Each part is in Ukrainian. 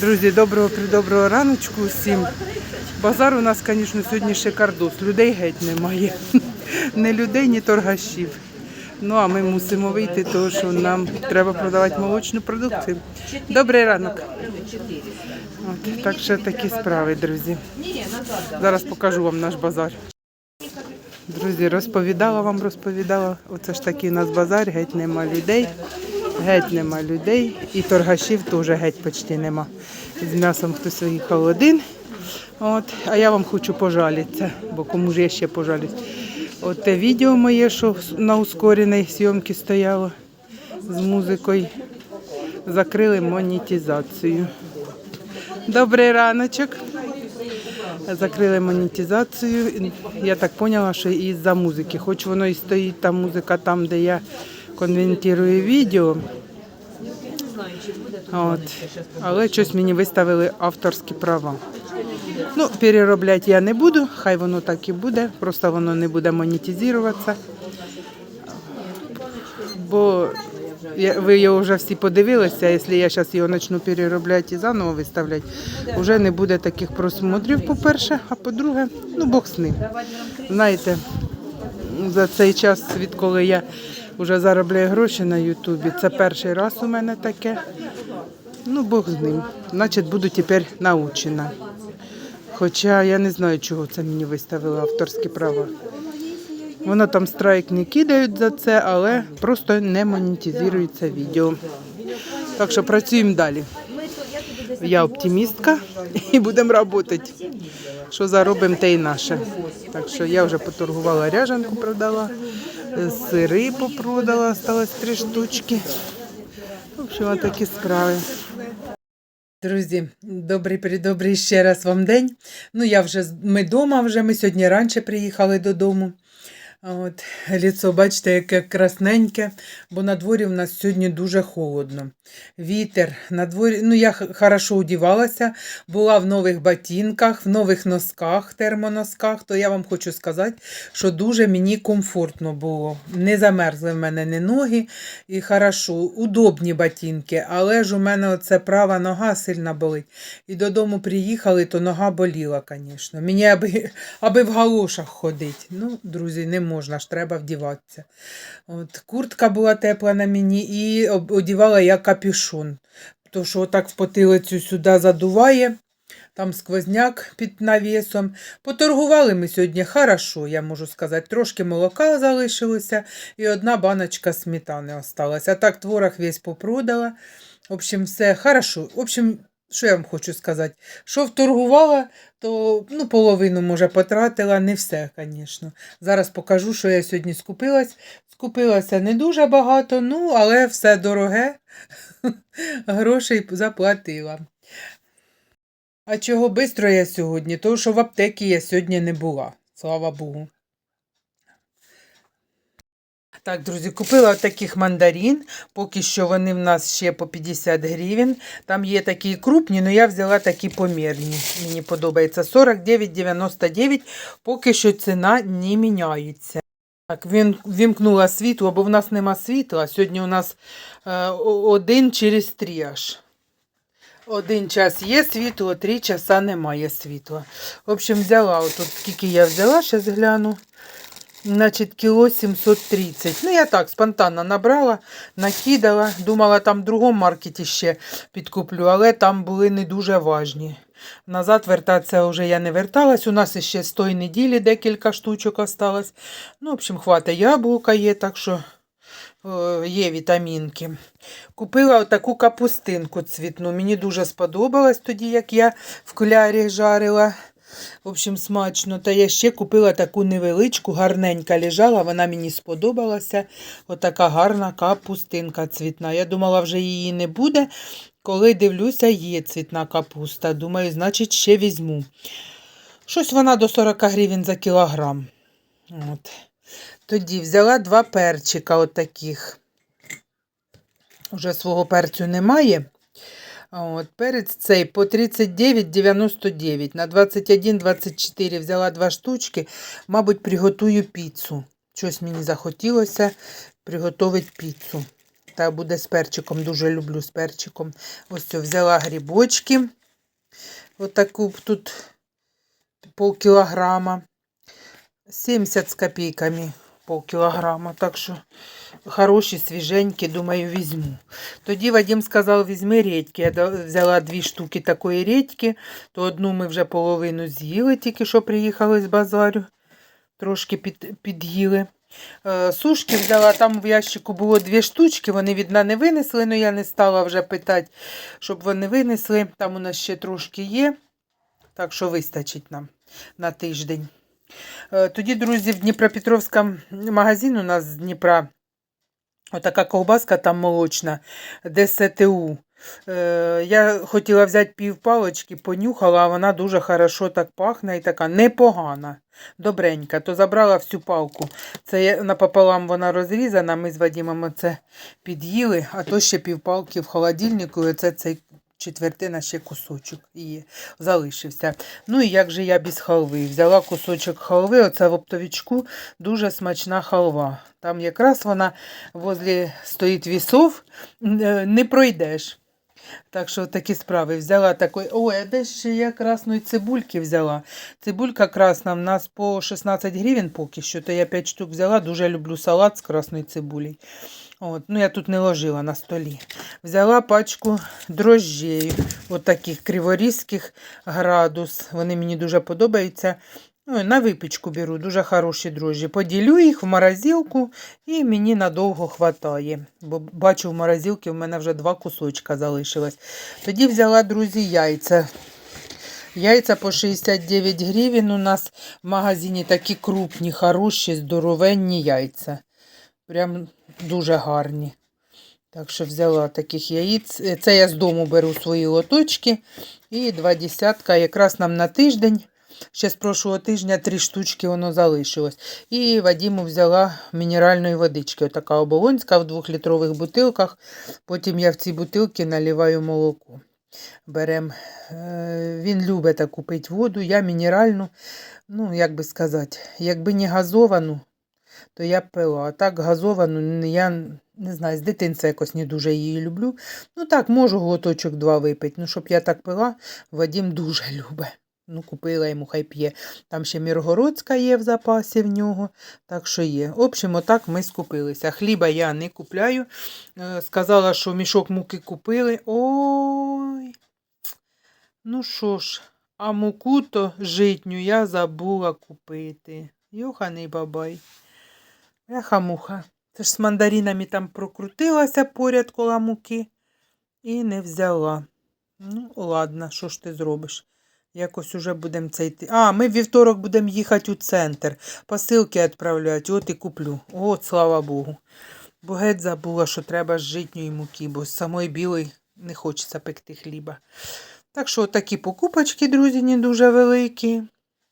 Друзі, доброго придоброго раночку усім. Базар у нас, звісно, сьогодні шикардос. Людей геть немає. Не людей, ні торгашів. Ну а ми мусимо вийти, тому що нам треба продавати молочну продукцію. Добрий ранок. От, так що такі справи, друзі. Зараз покажу вам наш базар. Друзі, розповідала вам, розповідала. Оце ж такий у нас базар, геть нема людей. Геть нема людей. І торгашів теж геть почти нема. З м'ясом хтось виїхав один. От, а я вам хочу пожалітися, бо кому ж я ще пожалюсь. От те відео моє, що на ускореній зйомці стояло з музикою, закрили монетизацію. Добрий раночок. Закрили монетизацію. Я так поняла, що із-за музики. Хоч воно і стоїть та музика там, де я конвентую відео. От. Але щось мені виставили авторські права. Ну, переробляти я не буду, хай воно так і буде, просто воно не буде монетизуватися. Бо ви його вже всі подивилися, якщо я зараз його почну переробляти і заново виставляти, вже не буде таких просмотрів, по-перше, а по-друге, ну Бог з ним. Знаєте, за цей час, відколи я вже заробляю гроші на Ютубі, це перший раз у мене таке. Ну, Бог з ним. Значить, буду тепер научена. Хоча я не знаю, чого це мені виставили авторські права. Воно там страйк не кидають за це, але просто не монетизується відео. Так що працюємо далі. Я оптимістка і будемо працювати. Що заробимо, те й наше. Так що я вже поторгувала ряжанку, продала, сири попродала, осталось три штучки. Общем, такі справи. Друзі, добрий придобрий ще раз вам день. Ну, я вже ми вдома вже. Ми сьогодні раніше приїхали додому. От, ліцо, бачите, яке красненьке, бо на дворі в нас сьогодні дуже холодно. Вітер на дворі. Ну, я хорошо одівалася, була в нових ботинках, в нових носках, термоносках, то я вам хочу сказати, що дуже мені комфортно було. Не замерзли в мене ні ноги, і хорошо, удобні ботинки, але ж у мене оце права нога сильно болить. І додому приїхали, то нога боліла, звісно. Мені аби, аби в галошах ходить. Ну, друзі, не можна ж, треба вдіватися. От, куртка була тепла на мені і одівала я капюшон. То що отак в потилицю сюди задуває. Там сквозняк під навісом. Поторгували ми сьогодні хорошо, я можу сказати. Трошки молока залишилося і одна баночка сметани осталась. А так творог весь попродала. В общем, все хорошо. В общем, що я вам хочу сказати? Що вторгувала, то ну, половину, може, потратила, не все, звісно. Зараз покажу, що я сьогодні скупилась. Скупилася не дуже багато, ну, але все дороге. Грошей заплатила. А чого швидко я сьогодні? Тому що в аптеці я сьогодні не була. Слава Богу. Так, друзі, купила таких мандарин. Поки що вони в нас ще по 50 гривень. Там є такі крупні, але я взяла такі помірні. Мені подобається 49,99. Поки що ціна не міняється. Так, він вімкнула світло, бо в нас нема світла. Сьогодні у нас е, один через три аж. Один час є світло, три часа немає світла. В общем, взяла отут, скільки я взяла, зараз гляну. Значить, кіло 730. Ну, я так спонтанно набрала, накидала. Думала, там в другому маркеті ще підкуплю, але там були не дуже важні. Назад вертатися вже я не верталась. У нас ще з тої неділі декілька штучок осталось. Ну, в общем, хватить яблука є, так що е, є вітамінки. Купила таку капустинку цвітну. Мені дуже сподобалось тоді, як я в кулярі жарила. В общем, смачно. Та я ще купила таку невеличку, гарненька лежала, вона мені сподобалася. Отака гарна капустинка цвітна. Я думала, вже її не буде. Коли дивлюся, є цвітна капуста. Думаю, значить, ще візьму. Щось вона до 40 гривень за кілограм. От. Тоді взяла два перчика отаких. Уже свого перцю немає. От, перець цей по 39,99. На 21,24 взяла два штучки. Мабуть, приготую піцу. Щось мені захотілося приготувати піцу. Та буде з перчиком, дуже люблю з перчиком. Ось це взяла грибочки. Отаку б тут пол кілограма. 70 з копійками пол кілограма. Так що хороші, свіженькі, думаю, візьму. Тоді Вадим сказав, візьми редьки. Я взяла дві штуки такої редьки, то одну ми вже половину з'їли, тільки що приїхали з базарю. Трошки під, під'їли. Е, Сушки взяла, там в ящику було дві штучки, вони від не винесли, але я не стала вже питати, щоб вони винесли. Там у нас ще трошки є, так що вистачить нам на тиждень. Е, Тоді, друзі, в Дніпропетровському магазин у нас з Дніпра отака ковбаска там молочна, ДСТУ. Е, Я хотіла взяти пів палочки, понюхала, а вона дуже хорошо так пахне і така непогана, добренька. То забрала всю палку. Це напополам вона розрізана, ми з Вадимом це під'їли, а то ще півпалки в холодильнику, і це цей четвертина ще кусочок є, залишився. Ну і як же я без халви? Взяла кусочок халви, оце в оптовичку дуже смачна халва. Там якраз вона возле стоїть вісов, е, не пройдеш. Так що такі справи. Взяла такої. Ой, а де ще я красної цибульки взяла. Цибулька красна в нас по 16 гривень поки що, то я 5 штук взяла. Дуже люблю салат з красної цибулі. От, ну я тут не ложила на столі. Взяла пачку дрожжей, отаких криворізьких градус. Вони мені дуже подобаються. Ну, на випічку беру, дуже хороші дрожжі. Поділю їх в морозилку і мені надовго хватає. Бо бачу, в морозилці в мене вже два кусочка залишилось. Тоді взяла, друзі, яйця. Яйця по 69 гривень у нас в магазині такі крупні, хороші, здоровенні яйця. Прям дуже гарні. Так що взяла таких яїць. Е, Це я з дому беру свої лоточки. І два десятка якраз нам на тиждень. Ще з прошлого тижня три штучки воно залишилось. І Вадиму взяла мінеральної водички. Отака оболонська в двохлітрових бутилках. Потім я в ці бутилки наливаю молоко. Берем. Е, Він любить таку пити воду, я мінеральну. Ну, як би сказати, якби не газовану, то я пила. А так газовану я не знаю, з дитинця якось не дуже її люблю. Ну так, можу глоточок два випити. Ну, щоб я так пила, Вадим дуже любить. Ну, купила йому, хай п'є. Там ще Міргородська є в запасі в нього. Так що є. В общем, отак ми скупилися. Хліба я не купляю. Е, Сказала, що мішок муки купили. Ой. Ну що ж, а муку то житню я забула купити. Йоханий бабай. Еха-муха. Це ж з мандаринами там прокрутилася поряд коло муки і не взяла. Ну, ладно, що ж ти зробиш? Якось уже будемо цей. ти- А, ми вівторок будемо їхати у центр. Посилки відправляти. От і куплю. От, слава Богу. Бо геть забула, що треба з житньої муки, бо з самої білої не хочеться пекти хліба. Так що такі покупочки, друзі, не дуже великі.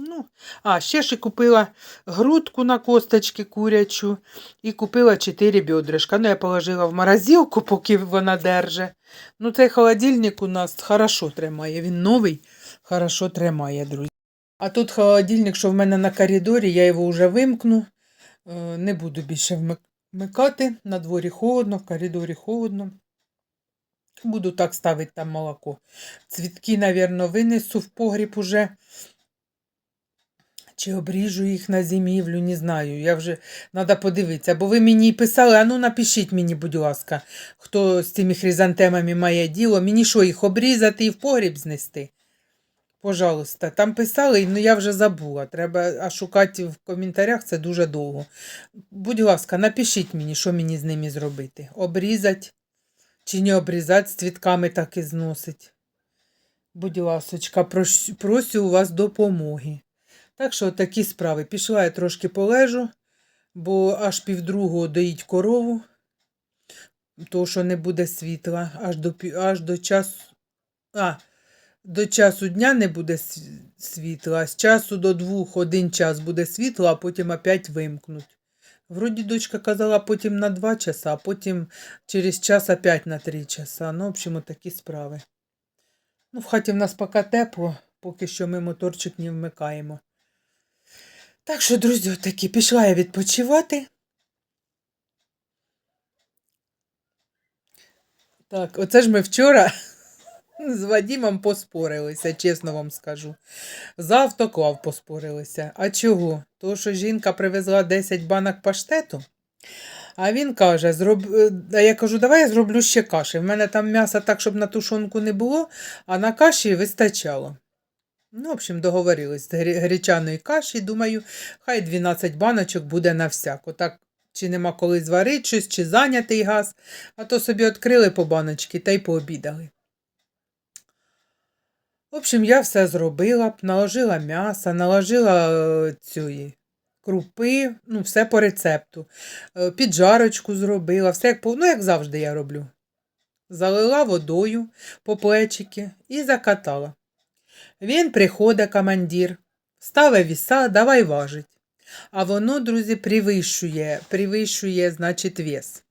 Ну, а, ще ж і купила грудку на косточки курячу і купила 4 бедрышка. Ну, я положила в морозилку, поки вона держи. Ну, цей холодильник у нас хорошо тримає. Він новий, хорошо тримає, друзі. А тут холодильник, що в мене на коридорі, я його вже вимкну. Е, Не буду більше вмикати. На дворі холодно, в коридорі холодно. Буду так ставити там молоко. Цвітки, напевно, винесу в погріб уже. Чи обріжу їх на зимівлю, не знаю. Я вже треба подивитися. Бо ви мені писали, а ну напишіть мені, будь ласка, хто з цими хризантемами має діло. Мені що, їх обрізати і в погріб знести? Пожалуйста, там писали, ну я вже забула. Треба а шукати в коментарях це дуже довго. Будь ласка, напишіть мені, що мені з ними зробити. Обрізати чи не обрізати, з цвітками так і зносить. Будь ласочка, прос- просю у вас допомоги. Так що такі справи. Пішла я трошки полежу, бо аж півдругого доїть корову, то що не буде світла, аж до, аж до часу. А, до часу дня не буде світла, з часу до двох один час буде світло, а потім опять вимкнуть. Вроді дочка казала потім на два часа, а потім через час опять на три часа. Ну, в общем, такі справи. Ну, в хаті в нас поки тепло, поки що ми моторчик не вмикаємо. Так що, друзі, такі, пішла я відпочивати. Так, оце ж ми вчора з Вадімом поспорилися, чесно вам скажу. За автоклав поспорилися. А чого? Тому що жінка привезла 10 банок паштету. А він каже, зроб... а я кажу, давай я зроблю ще каші. В мене там м'яса так, щоб на тушонку не було, а на каші вистачало. Ну, в общем, договорились з гречаної каші. Думаю, хай 12 баночок буде на всяку. Так, чи нема коли зварити щось, чи зайнятий газ. А то собі відкрили по баночки та й пообідали. В общем, я все зробила, наложила м'ясо, наложила е, цієї крупи, ну, все по рецепту. Е, Піджарочку зробила, все як, ну, як завжди я роблю. Залила водою по плечики і закатала. Він приходить, командир, ставить віса, давай важить. А воно, друзі, привищує, привищує, значить, вес.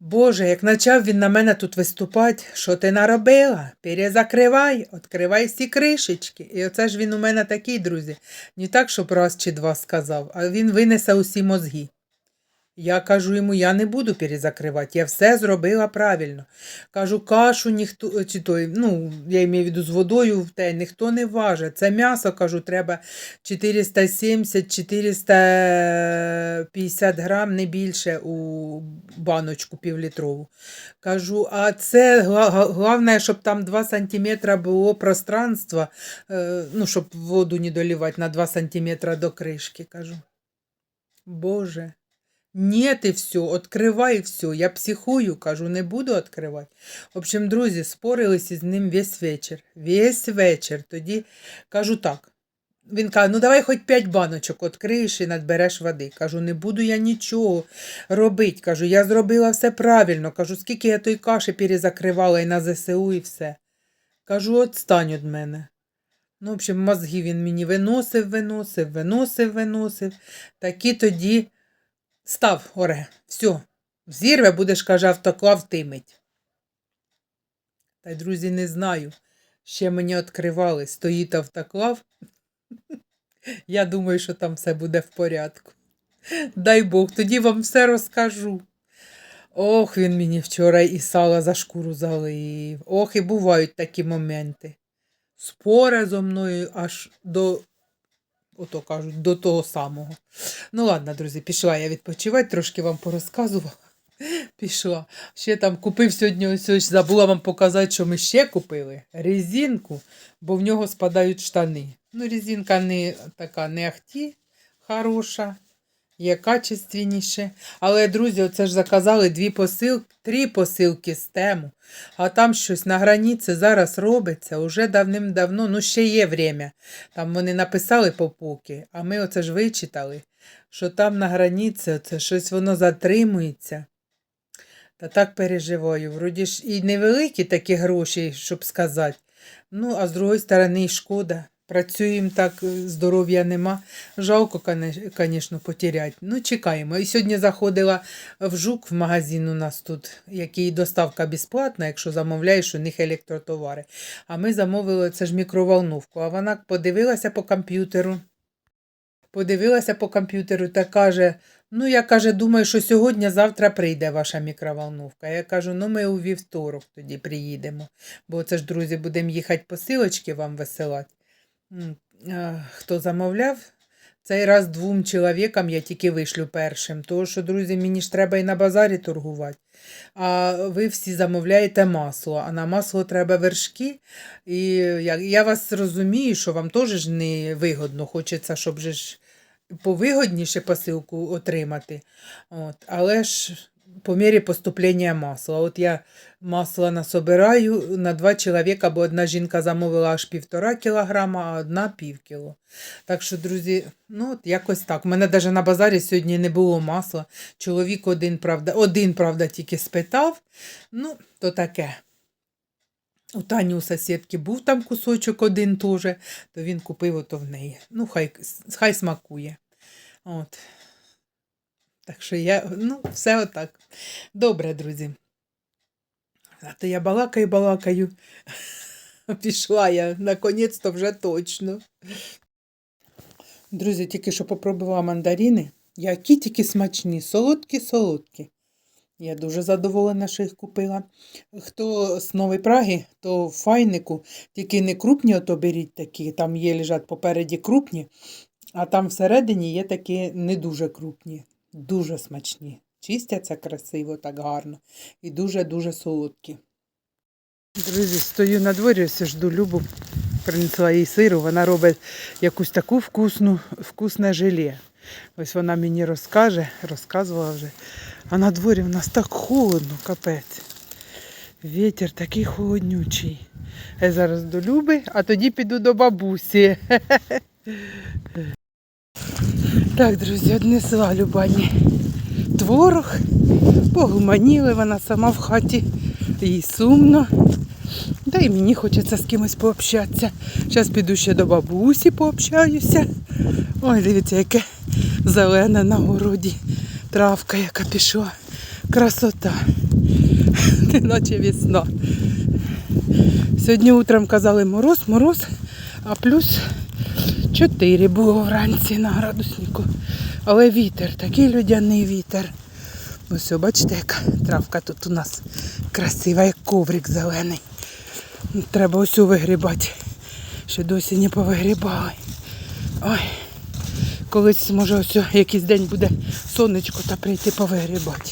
Боже, як почав він на мене тут виступати, що ти наробила? Перезакривай, відкривай всі кришечки. І оце ж він у мене такий, друзі. Не так, щоб раз чи два сказав, а він винесе усі мозги. Я кажу йому, я не буду перезакривати, я все зробила правильно. Кажу, кашу ніхто, чи той, ну, я маю в виду з водою в те, ніхто не важить. Це м'ясо, кажу, треба 470-450 грам, не більше у баночку півлітрову. Кажу, а це головне, щоб там 2 сантиметра було пространства, е, ну, щоб воду не долівати на 2 сантиметра до кришки, кажу. Боже. Нет, і все, відкривай все. Я психую, кажу, не буду відкривати. В общем, друзі, спорилися з ним весь вечір. Весь вечір. Тоді кажу так. Він каже, ну давай хоч п'ять баночок відкриєш і надбереш води. Кажу, не буду я нічого робити. Кажу, я зробила все правильно. Кажу, скільки я той каші перезакривала і на ЗСУ, і все. Кажу, отстань від мене. Ну, в общем, мозги він мені виносив, виносив, виносив, виносив. Такі тоді. Став, оре, все. Зірве, будеш, каже, автоклав тимить. Та й, друзі, не знаю. Ще мені відкривали, стоїть автоклав. Я думаю, що там все буде в порядку. Дай Бог, тоді вам все розкажу. Ох, він мені вчора і сало за шкуру залив. Ох, і бувають такі моменти. Споре зо мною аж до, ото кажуть, до того самого. Ну ладно, друзі, пішла я відпочивати, трошки вам порозказувала. Пішла. Ще там купив сьогодні, ось забула вам показати, що ми ще купили. Резинку, бо в нього спадають штани. Ну, резинка не така не ахті хороша, є качественніше. Але, друзі, оце ж заказали дві посилки, три посилки з тему. А там щось на границі зараз робиться уже давним-давно, ну ще є время. Там вони написали по поки, а ми оце ж вичитали, що там на границі це щось воно затримується. Та так переживаю. Вроді ж і невеликі такі гроші, щоб сказати. Ну, а з другої сторони, і шкода. Працюємо так, е, здоров'я нема. Жалко, звісно, потеряти. Ну, чекаємо. І сьогодні заходила в жук в магазин у нас тут, який доставка безплатна, якщо замовляєш у них електротовари. А ми замовили це ж мікроволновку. А вона подивилася по комп'ютеру. Подивилася по комп'ютеру та каже: ну, я каже, думаю, що сьогодні-завтра прийде ваша мікроволновка. Я кажу, ну ми у вівторок тоді приїдемо. Бо це ж, друзі, будемо їхати посилочки вам висилати. А, Хто замовляв? Цей раз двом чоловікам я тільки вишлю першим, тому що, друзі, мені ж треба і на базарі торгувати. А ви всі замовляєте масло, а на масло треба вершки. І я, я вас розумію, що вам теж ж не вигодно, хочеться, щоб же ж повигодніше посилку отримати. От. Але ж по мірі поступлення масла. От я масло насобираю на два чоловіка, бо одна жінка замовила аж півтора кілограма, а одна пів кіло. Так що, друзі, ну от якось так. У мене навіть на базарі сьогодні не було масла. Чоловік один, правда, один, правда, тільки спитав. Ну, то таке. У Тані у сусідки був там кусочок один теж, то він купив ото в неї. Ну, хай, хай смакує. От. Так що я, ну, все отак. Добре, друзі. А то я балакаю, балакаю. Пішла я, наконець-то вже точно. Друзі, тільки що попробувала мандарини. Які тільки смачні, солодкі-солодкі. Я дуже задоволена, що їх купила. Хто з Нової Праги, то в файнику, тільки не крупні, ото беріть такі, там є лежать попереді крупні, а там всередині є такі не дуже крупні, дуже смачні. Чистяться красиво, так гарно і дуже-дуже солодкі. Друзі, стою на дворі, ось жду Любу. Принесла їй сиру, вона робить якусь таку вкусну, вкусне желе. Ось вона мені розкаже, розказувала вже. А на дворі в нас так холодно, капець. Вітер такий холоднючий. Я зараз до Люби, а тоді піду до бабусі. Так, друзі, однесла Любані творог. Погуманіли вона сама в хаті. Їй сумно. Та й мені хочеться з кимось пообщатися. Зараз піду ще до бабусі пообщаюся. Ой, дивіться, яке зелене на городі. Травка, яка пішла. Красота. Неначе весна. Сьогодні утром казали мороз, мороз, а плюс 4 було вранці на градуснику. Але вітер, такий людяний вітер. Ось, бачите, яка травка тут у нас красива, як коврик зелений. Треба ось вигрібати. Ще досі не повигрібали. Ой. Колись, може, ось якийсь день буде сонечко та прийти повигрібати.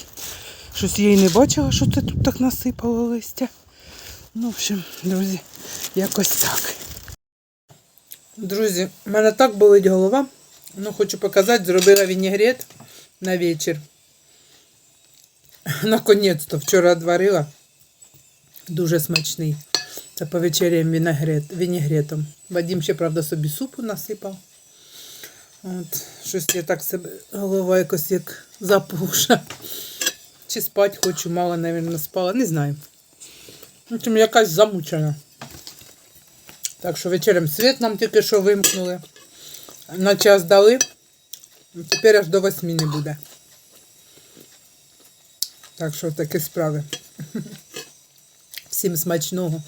Щось я і не бачила, що це тут так насипало листя. Ну, в общем, друзі, якось так. Друзі, в мене так болить голова. Ну, хочу показати, зробила вінігрет на вечір. Наконець-то вчора відварила. Дуже смачний. Це по вечерям вінегрет, вінігретом. Вадим ще, правда, собі супу насипав. От, щось я так себе голова якось як запуша. Чи спать хочу, мало, мабуть, спала, не знаю. В общем, якась замучена. Так що вечером світ нам тільки що вимкнули. На час дали. Тепер аж до восьми не буде. Так що такі справи. Всім смачного.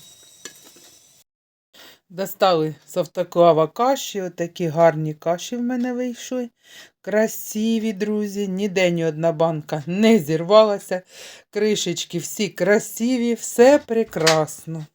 Достали з автоклава каші. Отакі гарні каші в мене вийшли. Красиві, друзі. Ніде ні одна банка не зірвалася. Кришечки всі красиві, все прекрасно.